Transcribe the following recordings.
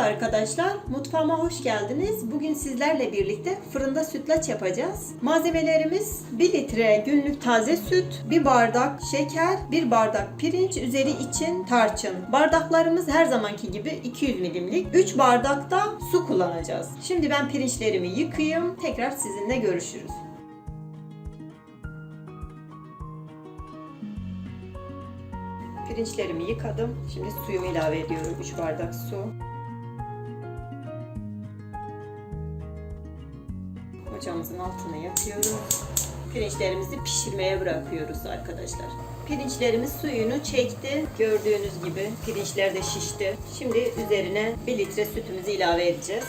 arkadaşlar, mutfağıma hoş geldiniz. Bugün sizlerle birlikte fırında sütlaç yapacağız. Malzemelerimiz 1 litre günlük taze süt, 1 bardak şeker, 1 bardak pirinç, üzeri için tarçın. Bardaklarımız her zamanki gibi 200 milimlik. 3 bardak da su kullanacağız. Şimdi ben pirinçlerimi yıkayayım, tekrar sizinle görüşürüz. Pirinçlerimi yıkadım. Şimdi suyumu ilave ediyorum. 3 bardak su. Ocağımızın altını yakıyoruz. Pirinçlerimizi pişirmeye bırakıyoruz arkadaşlar. Pirinçlerimiz suyunu çekti. Gördüğünüz gibi pirinçler de şişti. Şimdi üzerine 1 litre sütümüzü ilave edeceğiz.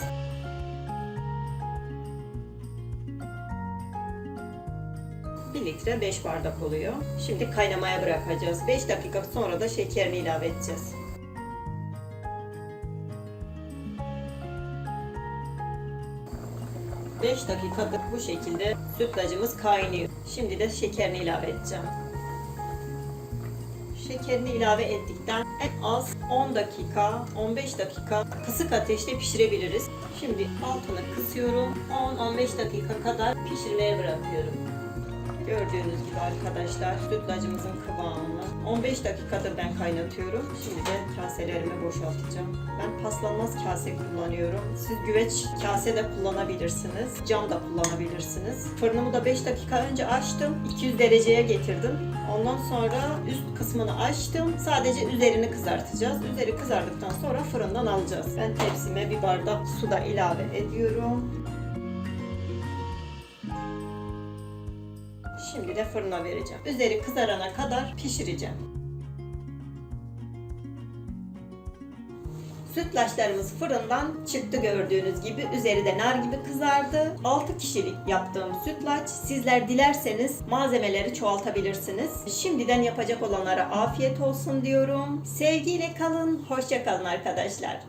Litre 5 bardak oluyor. Şimdi kaynamaya bırakacağız. 5 dakika sonra da şekerini ilave edeceğiz. Beş dakikadır bu şekilde sütlacımız kaynıyor. Şimdi de şekerini ilave edeceğim. Şekerini ilave ettikten en az 10 dakika, 15 dakika kısık ateşte pişirebiliriz. Şimdi altını kısıyorum. 10-15 dakika kadar pişirmeye bırakıyorum. Gördüğünüz gibi arkadaşlar sütlacımızın kıvamını 15 dakikadır ben kaynatıyorum. Şimdi de kaselerimi boşaltacağım. Ben paslanmaz kase kullanıyorum. Siz güveç kase de kullanabilirsiniz. Cam da kullanabilirsiniz. Fırınımı da 5 dakika önce açtım. 200 dereceye getirdim. Ondan sonra üst kısmını açtım. Sadece üzerini kızartacağız. Üzeri kızardıktan sonra fırından alacağız. Ben tepsime bir bardak su da ilave ediyorum. Şimdi de fırına vereceğim. Üzeri kızarana kadar pişireceğim. Sütlaçlarımız fırından çıktı gördüğünüz gibi. Üzeri de nar gibi kızardı. 6 kişilik yaptığım sütlaç. Sizler dilerseniz malzemeleri çoğaltabilirsiniz. Şimdiden yapacak olanlara afiyet olsun diyorum. Sevgiyle kalın, hoşça kalın arkadaşlar.